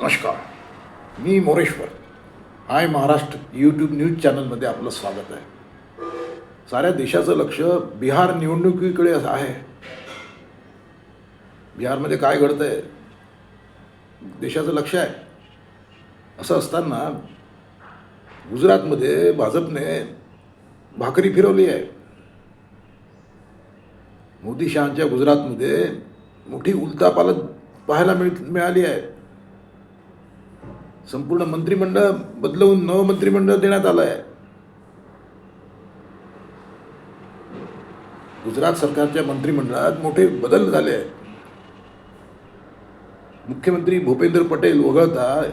नमस्कार. मी Moreshwar. Hi Maharashtra YouTube news चॅनलमध्ये आपलं स्वागत आहे. साऱ्या देशाचं लक्ष बिहार निवडणुकीकडे असं आहे. बिहारमध्ये काय घडतं आहे देशाचं लक्ष आहे. असं असताना गुजरातमध्ये भाजपने भाकरी फिरवली आहे. मोदी शहांच्या गुजरातमध्ये मोठी उलतापालत पाहायला मिळ मिळाली आहे. संपूर्ण मंत्रिमंडळ बदलवून नवं मंत्रिमंडळ देण्यात आलं आहे गुजरात सरकारच्या मंत्रिमंडळात मोठे बदल झाले आहेत. मुख्यमंत्री भूपेंद्र पटेल वगळता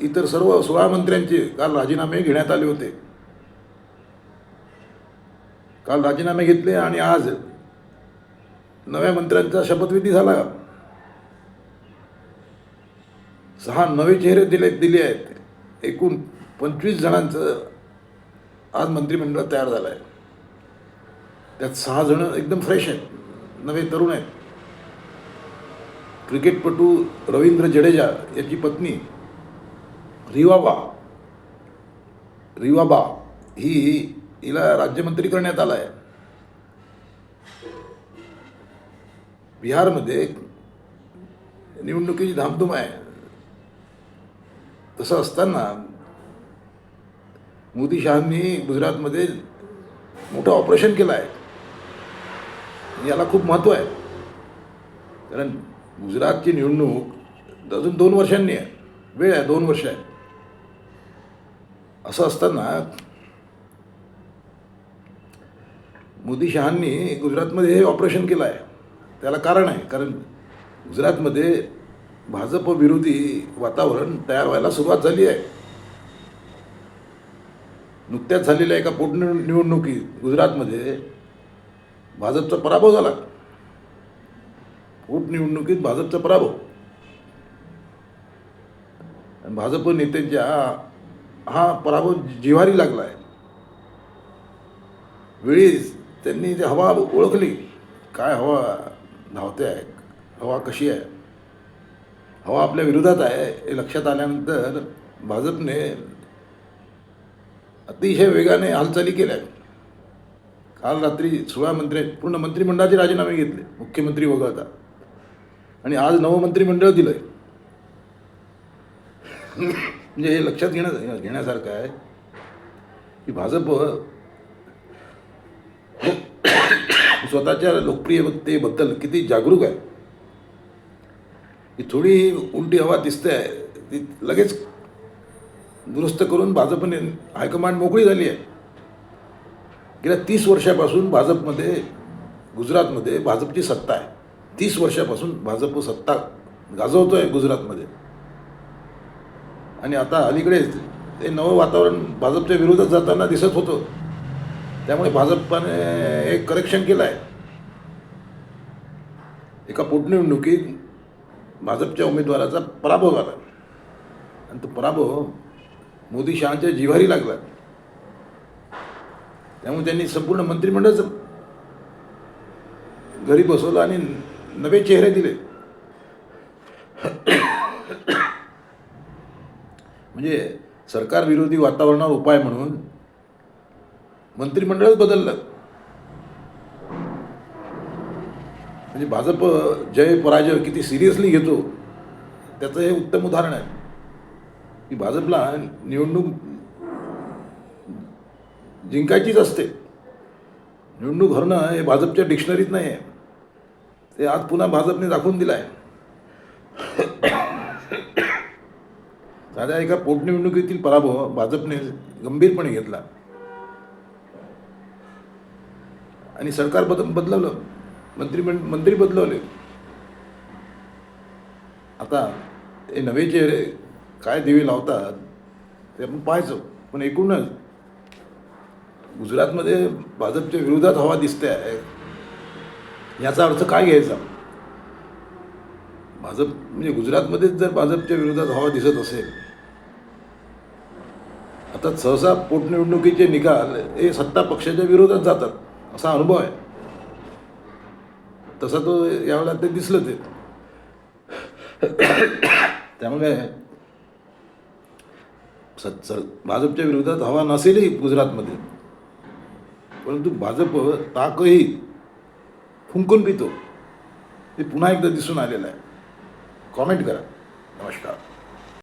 इतर सर्व सोळा मंत्र्यांचे काल राजीनामे घेण्यात आले होते. काल राजीनामे घेतले आणि आज नव्या मंत्र्यांचा शपथविधी झाला. सहा नवे चेहरे दिले दिले आहेत. एकूण पंचवीस जणांचं आज मंत्रिमंडळ तयार झालं आहे. त्यात सहा जण एकदम फ्रेश आहेत. नवे तरुण आहेत. क्रिकेटपटू रवींद्र जडेजा याची पत्नी रिवाबा. रिवाबा ही हिला राज्यमंत्री करण्यात आला आहे. बिहारमध्ये निवडणुकीची धामधूम आहे. तसं असताना मोदी शहांनी गुजरातमध्ये मोठं ऑपरेशन केलं आहे. याला खूप महत्त्व आहे. कारण गुजरातची निवडणूक अजून दोन वर्षांनी आहे. वेळ आहे दोन वर्ष आहे. असं असताना मोदी शहांनी गुजरातमध्ये हे ऑपरेशन केलं आहे. त्याला कारण आहे. कारण गुजरातमध्ये भाजप विरोधी वातावरण तयार व्हायला सुरुवात झाली आहे. नुकत्याच झालेल्या एका पोटनिवडणुकीत निवडणुकीत गुजरातमध्ये भाजपचा पराभव झाला. पोटनिवडणुकीत भाजपचा पराभव. आणि भाजप नेत्यांच्या हा पराभव जिव्हारी लागला आहे वेळीच त्यांनी ते हवा ओळखली काय हवा धावते आहे हवा कशी आहे हवा आपल्या विरोधात आहे. हे लक्षात आल्यानंतर भाजपने अतिशय वेगाने हालचाली केल्या. काल रात्री सोळा मंत्री पूर्ण मंत्रिमंडळाचे राजीनामे घेतले. मुख्यमंत्री वगळता. आणि आज नवं मंत्रिमंडळ दिलं आहे म्हणजे हे लक्षात घेण्या घेण्यासारखं आहे की भाजप स्वतःच्या लोकप्रियतेबद्दल किती जागरूक आहे. ही थोडी उलटी हवा दिसते. आहे ती लगेच दुरुस्त करून भाजपने हायकमांड मोकळी झाली आहे. गेल्या तीस वर्षापासून भाजपमध्ये गुजरातमध्ये भाजपची सत्ता आहे. तीस वर्षापासून भाजप सत्ता गाजवतो आहे गुजरातमध्ये. आणि आता अलीकडेच ते नवं वातावरण भाजपच्या विरोधात जाताना दिसत होतं. त्यामुळे भाजपने एक करेक्शन केलं आहे एका पोटनिवडणुकीत भाजपच्या उमेदवाराचा पराभव झाला. आणि तो पराभव मोदी शहाच्या जिव्हारी लागला. त्यामुळे त्यांनी संपूर्ण मंत्रिमंडळच घरी बसवलं आणि नवे चेहरे दिले. म्हणजे सरकार विरोधी वातावरणावर उपाय म्हणून मंत्रिमंडळच बदललं. म्हणजे भाजप जय पराजय किती सिरियसली घेतो त्याचं हे उत्तम उदाहरण आहे. की भाजपला निवडणूक जिंकायचीच असते. निवडणूक हरणं हे भाजपच्या डिक्शनरीत नाही आहे. ते आज पुन्हा भाजपने दाखवून दिलं आहे साध्या एका पोटनिवडणुकीतील पराभव भाजपने गंभीरपणे घेतला. आणि सरकार बद बदलवलं. मंत्रिमंड मंत्री बदलवले. आता हे नवे चेहरे काय दिवे लावतात ते आपण पाहायचो पण एकूणच गुजरातमध्ये भाजपच्या विरोधात हवा दिसते आहे. याचा अर्थ काय घ्यायचा? भाजप म्हणजे गुजरातमध्येच जर भाजपच्या विरोधात हवा दिसत असेल आता सहसा पोटनिवडणुकीचे निकाल हे सत्ता पक्षाच्या विरोधात जातात असा अनुभव आहे. तसा तो यावेळेला ते दिसलं ते. त्यामुळे सत सर भाजपच्या विरोधात हवा नसेलही गुजरातमध्ये. परंतु भाजप ताकही फुंकून पितो. ते पुन्हा एकदा दिसून आलेलं आहे. कॉमेंट करा. नमस्कार.